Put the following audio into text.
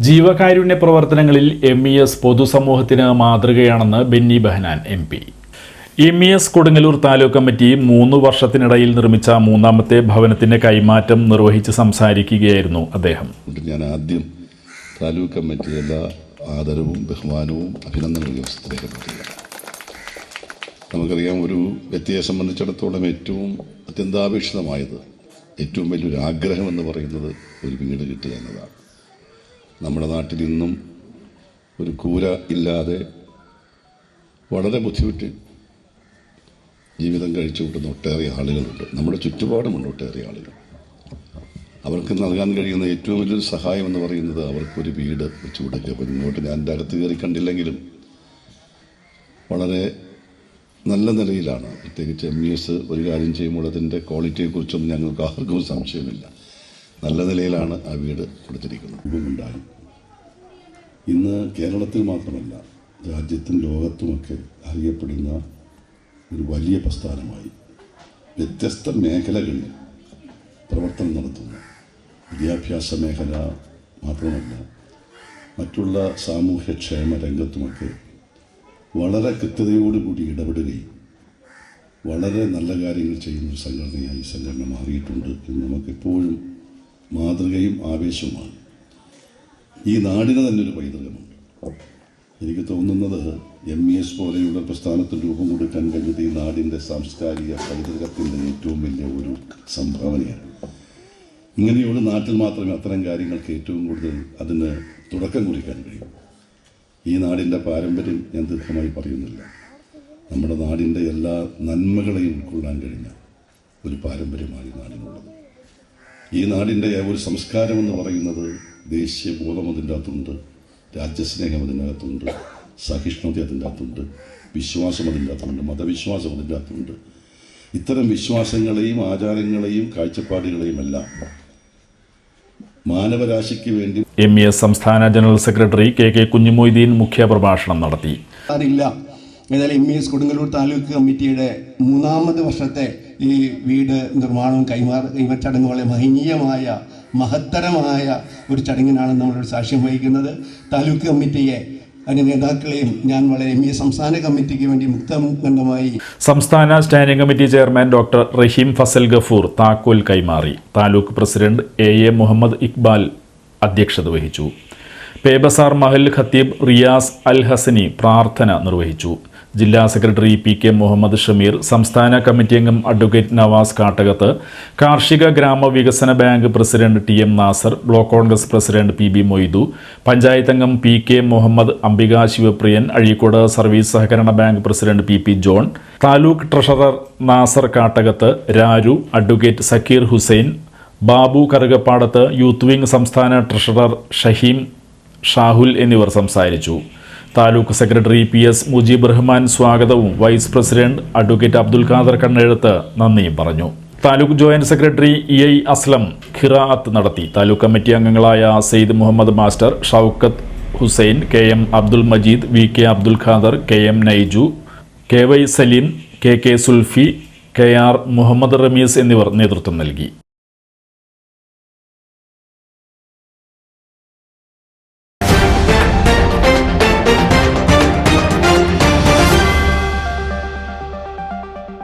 ജീവകാരുണ്യ പ്രവർത്തനങ്ങളിൽ M E S പൊതുസമൂഹത്തിന് മാതൃകയാണെന്ന് Benny Behanan M P M E S Kodungallur taluk committee മൂന്ന് വർഷത്തിനിടയിൽ നിർമ്മിച്ച മൂന്നാമത്തെ ഭവനത്തിന്റെ കൈമാറ്റം നിർവഹിച്ച് സംസാരിക്കുകയായിരുന്നു അദ്ദേഹം. ഞാൻ ആദ്യം താലൂക്ക് കമ്മിറ്റി എല്ലാ ആദരവും ബഹുമാനവും അഭിനന്ദനവും നമുക്കറിയാം ഒരു വ്യക്തിയെ സംബന്ധിച്ചിടത്തോളം ഏറ്റവും അത്യന്താപേക്ഷിതമായത് ഏറ്റവും വലിയൊരു ആഗ്രഹം എന്ന് പറയുന്നത് ഒരു വീട് കിട്ടുക എന്നതാണ്. നമ്മുടെ നാട്ടിൽ ഇന്നും ഒരു കൂര ഇല്ലാതെ വളരെ ബുദ്ധിമുട്ട് ജീവിതം കഴിച്ചു കൂട്ടുന്ന ഒട്ടേറെ ആളുകളുണ്ട്. നമ്മുടെ ചുറ്റുപാടുമുണ്ട് ഒട്ടേറെ ആളുകൾ. അവർക്ക് നൽകാൻ കഴിയുന്ന ഏറ്റവും വലിയൊരു സഹായം എന്ന് പറയുന്നത് അവർക്കൊരു വീട് വെച്ച് കൊടുക്കുക. അപ്പോൾ ഇങ്ങോട്ട് ഞാൻ എന്റെ അകത്ത് കയറി കണ്ടില്ലെങ്കിലും വളരെ നല്ല നിലയിലാണ്. പ്രത്യേകിച്ച് എം എസ് ഒരു കാര്യം ചെയ്യുമ്പോൾ അതിന്റെ ക്വാളിറ്റിയെക്കുറിച്ചൊന്നും ഞങ്ങൾക്ക് ആർക്കും സംശയമില്ല. നല്ല നിലയിലാണ് ആ വീട് കൊടുത്തിരിക്കുന്നത്. രൂപമുണ്ടായി ഇന്ന് കേരളത്തിൽ മാത്രമല്ല രാജ്യത്തും ലോകത്തുമൊക്കെ അറിയപ്പെടുന്ന ഒരു വലിയ പ്രസ്ഥാനമായി വ്യത്യസ്ത മേഖലകളിൽ പ്രവർത്തനം നടത്തുന്നു. വിദ്യാഭ്യാസ മേഖല മാത്രമല്ല മറ്റുള്ള സാമൂഹ്യക്ഷേമ രംഗത്തുമൊക്കെ വളരെ കൃത്യതയോടുകൂടി ഇടപെടുകയും വളരെ നല്ല കാര്യങ്ങൾ ചെയ്യുന്ന ഒരു സംഘടനയായി സംഘടന മാറിയിട്ടുണ്ട് എന്ന് നമുക്കെപ്പോഴും മാതൃകയും ആവേശവുമാണ്. ഈ നാടിന് തന്നെ ഒരു പൈതൃകമുണ്ട്. എനിക്ക് തോന്നുന്നത് എം ഇ എസ് പോലെയുള്ള പ്രസ്ഥാനത്തിന് രൂപം കൊടുക്കാൻ കഴിഞ്ഞത് ഈ നാടിന്റെ സാംസ്കാരിക പൈതൃകത്തിന്റെ ഏറ്റവും വലിയ ഒരു സംഭാവനയാണ്. ഇങ്ങനെയുള്ള നാട്ടിൽ മാത്രമേ അത്തരം കാര്യങ്ങൾക്ക് ഏറ്റവും കൂടുതൽ അതിന് തുടക്കം കുറിക്കാൻ കഴിയൂ. ഈ നാടിന്റെ പാരമ്പര്യം ഞാൻ ദീർഘമായി പറയുന്നില്ല. നമ്മുടെ നാടിന്റെ എല്ലാ നന്മകളെയും ഉൾക്കൊള്ളാൻ കഴിഞ്ഞ ഒരു പാരമ്പര്യമാണ് ഈ നാടിനുള്ളത്. ഈ നാടിന്റെ ഒരു സംസ്കാരം എന്ന് പറയുന്നത് ദേശീയ ബോധം അതിന്റെ അകത്തുണ്ട്. രാജ്യസ്നേഹം അതിന്റെ അകത്തുണ്ട്. സഹിഷ്ണുത അതിന്റെ അകത്തുണ്ട്. വിശ്വാസം അതിന്റെ അകത്തുണ്ട്. മതവിശ്വാസം അതിന്റെ അകത്തുണ്ട്. ഇത്തരം വിശ്വാസങ്ങളെയും ആചാരങ്ങളെയും കാഴ്ചപ്പാടുകളെയും എല്ലാം മാനവരാശിക്ക് വേണ്ടി എം ഇ എസ് സംസ്ഥാന general secretary K K Kunjumoideen മുഖ്യപ്രഭാഷണം നടത്തി. അതില്ല ഏതായാലും M E S Kodungallur taluk കമ്മിറ്റിയുടെ മൂന്നാമത് വർഷത്തെ ഈ വീട് നിർമ്മാണവും കൈമാറ കൈമാ ചടങ്ങ് വളരെ മഹനീയമായ മഹത്തരമായ ഒരു ചടങ്ങിനാണ് നമ്മളൊരു സാക്ഷ്യം വഹിക്കുന്നത്. താലൂക്ക് കമ്മിറ്റിയെ ഞാൻ സംസ്ഥാന സംസ്ഥാന standing committee chairman doctor Rahim Fazal Gafoor താക്കോൽ കൈമാറി. Taluk president A A Muhammad Iqbal അധ്യക്ഷത വഹിച്ചു. പേബസാർ മഹൽ ഖത്തീബ് റിയാസ് അൽ ഹസനി പ്രാർത്ഥന നിർവഹിച്ചു. ജില്ലാ secretary P K Muhammad Shameer സംസ്ഥാന കമ്മിറ്റി അംഗം അഡ്വക്കേറ്റ് നവാസ് കാട്ടകത്ത് കാർഷിക ഗ്രാമവികസന bank president T M Nasar block Congress president P B Moidu panchayat അംഗം P K Muhammad Ambika Sivapriyan Azhikode service സഹകരണ bank president P P John taluk treasurer Nasar Kattakath Raru advocate Zakir Hussain Babu Karukapadath youth wing സംസ്ഥാന treasurer Shaheem Shahul എന്നിവർ സംസാരിച്ചു. Taluk secretary P S Mujeeb Rahman സ്വാഗതവും vice president advocate Abdul Khader Kannezhuth നന്ദിയും പറഞ്ഞു. Taluk joint secretary E I Aslam ഖിറാഅത്ത് നടത്തി. Taluk committee അംഗങ്ങളായ Syed Muhammad master Shoukath Hussain K M Abdul Majeed V K Abdul Khader K M Naiju K Y Salim K K Sulfi K R Muhammad Ramees എന്നിവർ നേതൃത്വം നൽകി.